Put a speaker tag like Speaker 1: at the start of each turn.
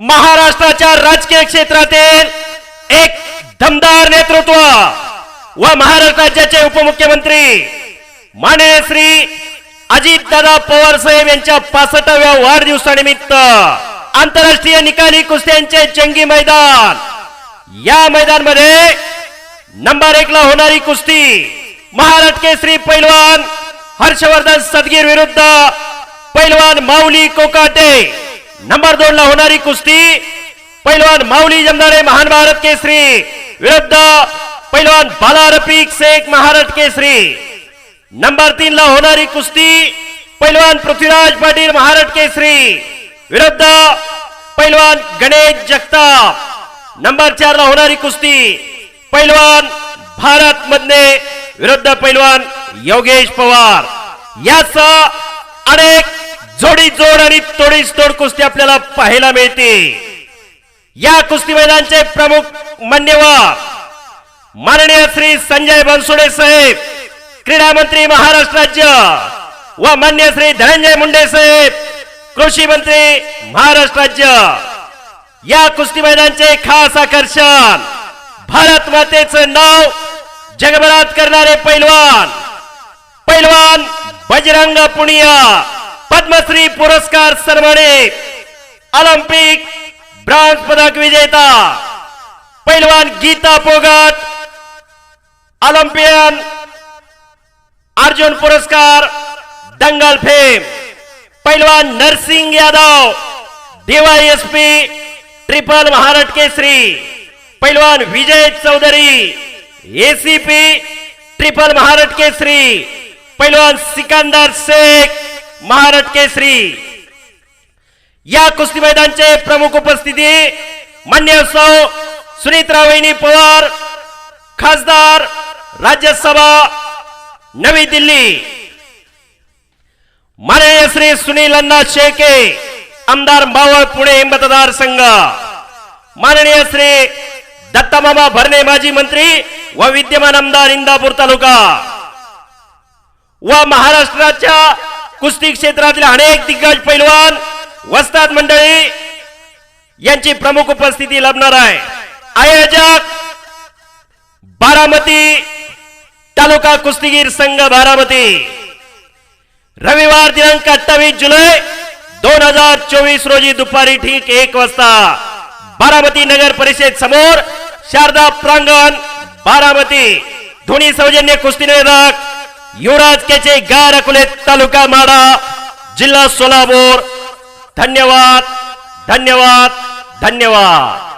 Speaker 1: महाराष्ट्राच्या राजकीय क्षेत्रातील एक दमदार नेतृत्व व महाराष्ट्र राज्याचे उपमुख्यमंत्री माने श्री अजितदादा पवार साहेब यांच्या पासष्टाव्या वाढदिवसानिमित्त आंतरराष्ट्रीय निकाली कुस्त्यांचे जंगी मैदान. या मैदानमध्ये नंबर एक ला होणारी कुस्ती महाराष्ट्र केसरी पैलवान हर्षवर्धन सदगीर विरुद्ध पैलवान माऊली कोकाटे नंबर दोन ला होणारी कुस्ती पहिलवान माऊली जमदारे महान भारत केसरी विरुद्ध पहिलवान बाला रफिक शेख महाराष्ट्र केसरी. नंबर तीन ला होणारी कुस्ती पहिलवान पृथ्वीराज पाटील महाराष्ट्र केसरी विरुद्ध पहिलवान गणेश जगताप. नंबर चार ला होणारी कुस्ती पैलवान भारत मधने विरुद्ध पैलवान योगेश पवार. यासह अनेक जोडी जोड आणि तोडीच तोड कुस्ती आपल्याला पाहायला मिळते. या कुस्ती मैदानचे प्रमुख मान्यवर माननीय श्री संजय बनसोडे साहेब क्रीडा मंत्री महाराष्ट्र राज्य व मान्य श्री धनंजय मुंडे साहेब कृषी मंत्री महाराष्ट्र राज्य. या कुस्ती मैदानचे खास आकर्षण भारत मातेचं नाव जगभरात करणारे पैलवान पैलवान बजरंग पुनिया. पद्मश्री पुरस्कार सन्मानित ऑलिम्पिक ब्रॉन्झ पदक विजेता पैलवान गीता पोगट ऑलिम्पियन अर्जुन पुरस्कार दंगल फेम. पैलवान नरसिंग यादव डीवायएसपी ट्रिपल महाराष्ट्र केसरी. पैलवान विजय चौधरी एसीपी ट्रिपल महाराष्ट्र केसरी. पैलवान सिकंदर शेख महाराष्ट्र केसरी या कुस्ती मैदानचे प्रमुख उपस्थिती मान्य सौ सुनीत्रावहिनी पवार खासदार राज्यसभा नवी दिल्ली. माननीय श्री सुनील अण्णा शेळके आमदार मावळ पुणे मतदारसंघ माननीय श्री दत्तामामा भरणे माजी मंत्री व विद्यमान आमदार इंदापूर तालुका. व महाराष्ट्राच्या कुस्ती क्षेत्रातील अनेक दिग्गज पैलवान वस्ताद मंडळी यांची प्रमुख उपस्थिती लाभणार आहे. आयोजक बारामती तालुका कुस्तीगीर संघ बारामती. रविवार दिनांक अठ्ठावीस जुलै दोन हजार चोवीस रोजी दुपारी ठीक एक वाजता बारामती नगर परिषद समोर शारदा प्रांगण बारामती. धोनी सौजन्य कुस्ती निवेदक युवराज केचे गार अकोले तालुका माडा जिल्हा सोलापूर. धन्यवाद धन्यवाद धन्यवाद.